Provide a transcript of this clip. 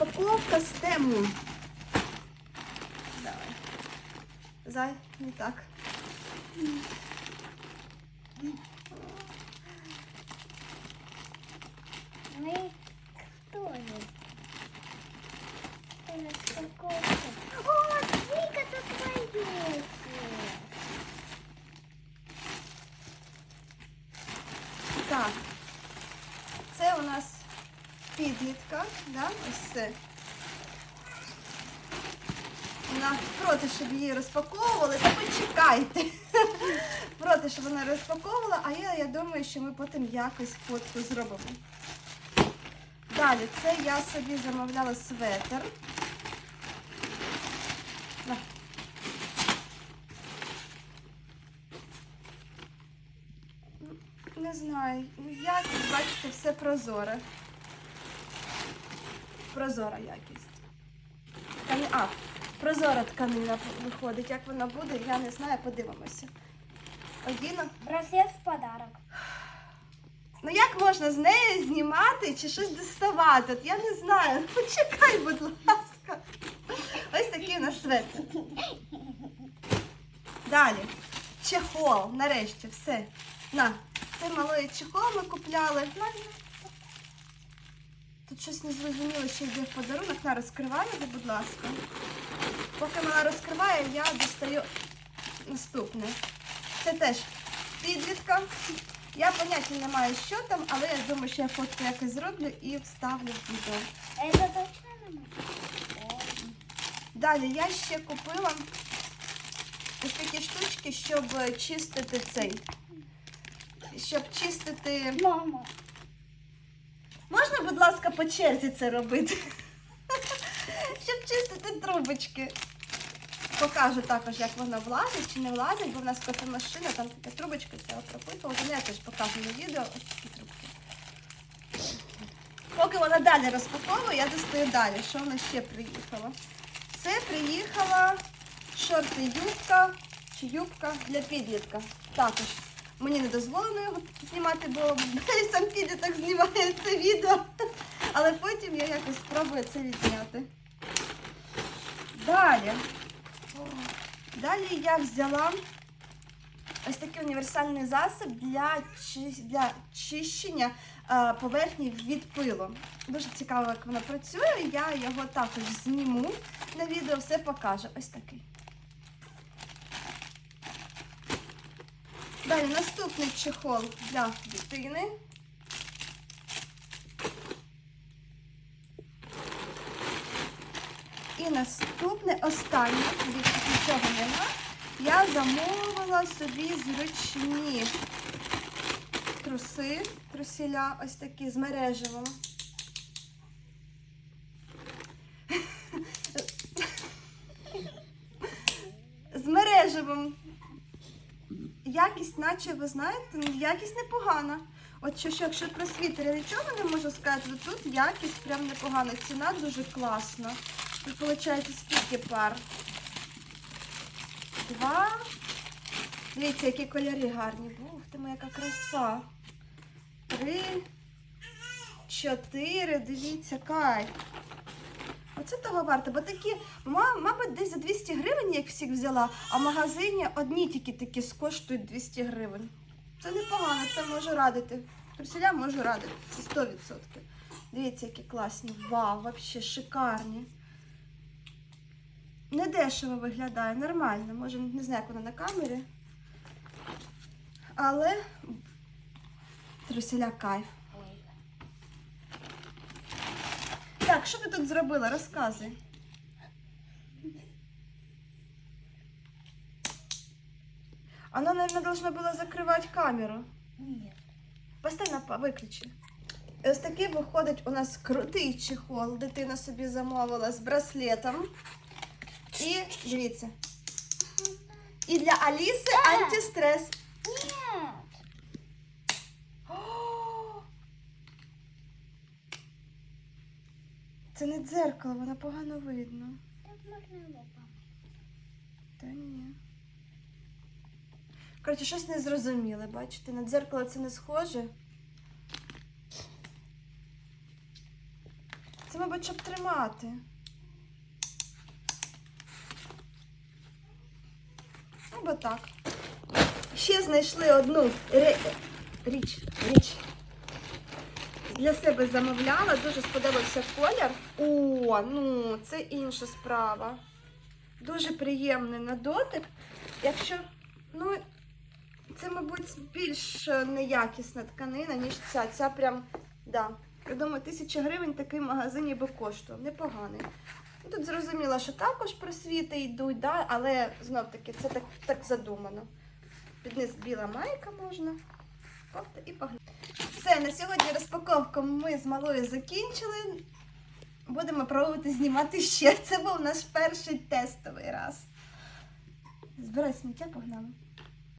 розпаковка з тему. Давай. Зай, не так. Мы кто есть? Это распаковка. О, Вика, тут твои Так. Це у нас підлітка, да? ось це. Вона проти, щоб її розпаковували, та почекайте. проти, щоб вона розпаковувала, а я, я думаю, що ми потім якось фотку зробимо. Далі, це я собі замовляла светр. Не знаю, якість, бачите, все прозоре. Прозора якість. Ткани... А, прозора тканина виходить. Як вона буде, я не знаю, подивимося. Одіна. Браслет в подарок. Ну як можна з нею знімати чи щось доставати? От я не знаю. Почекай, будь ласка. Ось такий у нас светр. Далі. Чехол. Нарешті, все. На. Це малий чехол ми купляли. Тут щось незрозуміло, що йде в подарунок. На, розкривай його, будь ласка. Поки вона розкриває, я достаю наступне. Це теж підлітка. Я поняття не маю, що там, але я думаю, що я фотку якось зроблю і вставлю в відео. Точно? Далі я ще купила ось такі штучки, щоб чистити цей. Щоб чистити. Мама. Можна, будь ласка, по черзі це робити? Щоб чистити трубочки. Покажу також, як воно влазить чи не влазить, бо в нас кофемашина, там така трубочка цього пропитувала. Я теж покажу на відео ось такі трубки. Поки вона далі розпаковує, я достаю далі. Що вона ще приїхала? Це приїхала шорти юбка чи юбка для підлітка. Також мені не дозволено його знімати, бо сам підліток знімає це відео. Але потім я якось спробую це відзняти. Далі. Далі я взяла ось такий універсальний засіб для, для чищення е, поверхні від пилу. Дуже цікаво, як воно працює. Я його також зніму на відео, все покажу. Ось такий. Далі наступний чехол для дитини. І наступне, останнє, більше нічого нема. Я замовила собі зручні труси, трусіля, ось такі з мережевим. З мережевим. Якість, наче, ви знаєте, ну, якість непогана. От що, що якщо про світер я нічого не можу сказати, то тут якість прям непогана. Ціна дуже класна. Тут виходить скільки пар? Два. Дивіться, які кольори гарні. Ух ти моя яка краса. Три. Чотири. Дивіться, кайф. Оце того варто, бо такі, мабуть, десь за 200 гривень, як всіх взяла, а в магазині одні тільки такі скоштують 200 гривень. Це непогано, це може радити. Труселя можу радити, це 100%. Дивіться, які класні. Вау, взагалі шикарні. Не дешево виглядає, нормально. Може, не знаю, як воно на камері. Але труселя кайф. Так, що ти тут зробила? Розказуй. Оно, наверное, должно было закрывать камеру. Нет. Поставь на па- виключи. Ось такий виходить у нас крутий чехол. Дитина собі замовила з браслетом. І дивіться. І для Аліси антистрес. Нет. Це не дзеркало, воно погано видно. Так можно лопа. Та ні. Коротше, щось незрозуміле, бачите? На дзеркало це не схоже. Це, мабуть, хоча б тримати. Або так. Ще знайшли одну ре- річ, річ. Для себе замовляла, дуже сподобався колір. О, ну це інша справа. Дуже приємний на дотик. Якщо, ну, це, мабуть, більш е, неякісна тканина, ніж ця. Ця прям, да. Я думаю, тисяча гривень такий в магазині би коштував. Непоганий. Ну, Тут зрозуміло, що також просвіти йдуть, да? але знов таки це так, так задумано. Під низ біла майка можна. Кофта і погнали. Все, на сьогодні розпаковку ми з малою закінчили. Будемо пробувати знімати ще. Це був наш перший тестовий раз. Збирай сміття, погнали.